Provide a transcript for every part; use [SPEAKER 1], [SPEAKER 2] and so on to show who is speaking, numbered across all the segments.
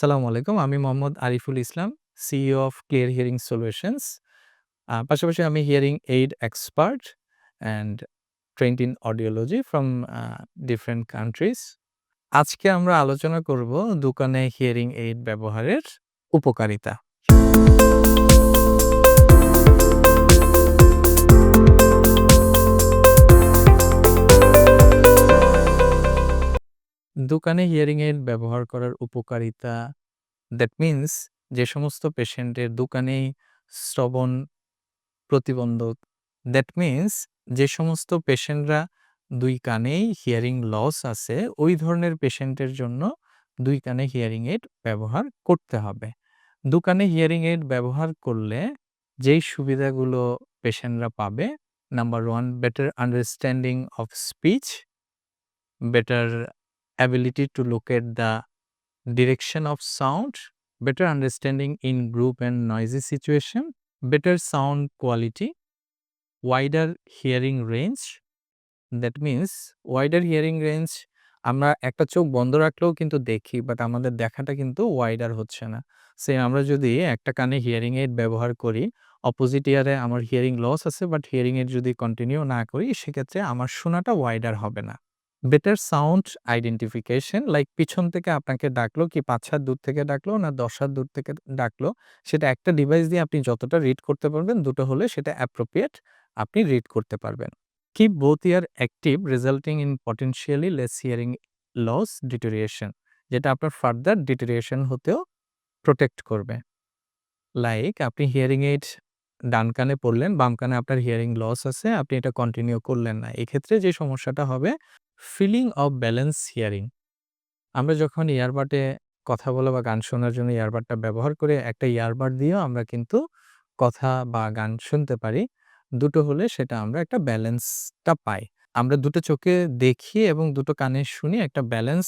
[SPEAKER 1] সালামু আলাইকুম। আমি Mohammad Ariful Islam, CEO of Clear Hearing Solutions. পাশাপাশি আমি hearing aid expert and trained in audiology from different countries. আজকে আমরা আলোচনা করব দোকানে হিয়ারিং এইড ব্যবহারের উপকারিতা। দোকানে হিয়ারিং এইড ব্যবহার করার উপকারিতা দ্যাট মিনস যে সমস্ত পেশেন্টের দোকানেই শ্রবণ প্রতিবন্ধক দ্যাট মিনস যে সমস্ত পেশেন্টরা দুই কানেই হিয়ারিং লস আছে ওই ধরনের পেশেন্টের জন্য দুই কানে হিয়ারিং এইড ব্যবহার করতে হবে। দোকানে হিয়ারিং এইড ব্যবহার করলে যেই সুবিধাগুলো পেশেন্টরা পাবে number one better understanding of speech, better ability to locate the direction of sound, better understanding in group and noisy situation, better sound quality, wider hearing range. That means wider hearing range আমরা একটা চোখ বন্ধ রাখলেও কিন্তু দেখি but আমাদের দেখাটা কিন্তু ওয়াইডার হচ্ছে না। সেম আমরা যদি একটা কানে হিয়ারিং এইড ব্যবহার করি, অপোজিট ইয়ারে আমার হিয়ারিং লস আছে বাট হিয়ারিং এইড যদি কন্টিনিউ না করি সেক্ষেত্রে আমার শোনাটা ওয়াইডার হবে না। বেটার সাউন্ড আইডেন্টিফিকেশন লাইক পিছন থেকে আপনাকে ডাকলো কি পাঁচ হাত দূর থেকে ডাকলো না ১০ হাত দূর থেকে ডাকলো সেটা একটা ডিভাইস দিয়ে আপনি যতটা রিড করতে পারবেন দুটো হলে সেটা অ্যাপ্রোপ্রিয়েট আপনি রিড করতে পারবেন। Keep both ear active resulting in potentially less hearing loss deterioration যেটা আপনার ফার্দার ডিটোরিয়েশন হতেও প্রোটেক্ট করবে। লাইক আপনি হিয়ারিং এইড ডান কানে পড়লেন, বাম কানে আপনার হিয়ারিং লস আছে, আপনি এটা কন্টিনিউ করলেন না। এক্ষেত্রে যে সমস্যাটা হবে ফিলিং অফ ব্যালেন্স হিয়ারিং। আমরা যখন ইয়ারবাডে কথা বলা বা গান শোনার জন্য ইয়ারবাডটা ব্যবহার করে একটা ইয়ারবাড দিয়েও আমরা কিন্তু কথা বা গান শুনতে পারি। দুটো হলে সেটা আমরা একটা ব্যালেন্সটা পাই। আমরা দুটো চোখে দেখি এবং দুটো কানে শুনি একটা ব্যালেন্স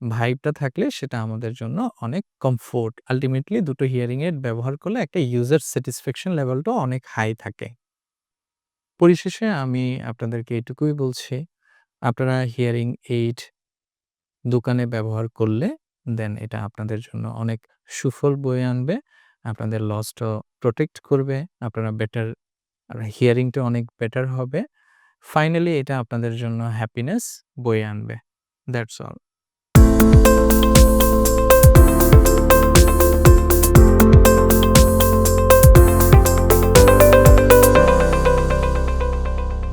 [SPEAKER 1] ভাইবটা থাকলে সেটা আমাদের জন্য অনেক কমফোর্ট। আল্টিমেটলি দুটো হিয়ারিং এইড ব্যবহার করলে একটা ইউজার স্যাটিসফ্যাকশন লেভেলটাও অনেক হাই থাকে। পরিশেষে আমি আপনাদেরকে এটুকুই বলছি, আপনারা হিয়ারিং এইড দোকানে ব্যবহার করলে দেন এটা আপনাদের জন্য অনেক সুফল বয়ে আনবে। আপনাদের লসটাও প্রোটেক্ট করবে। আপনারা বেটার হিয়ারিংটা অনেক বেটার হবে। ফাইনালি এটা আপনাদের জন্য হ্যাপিনেস বয়ে আনবে। That's all.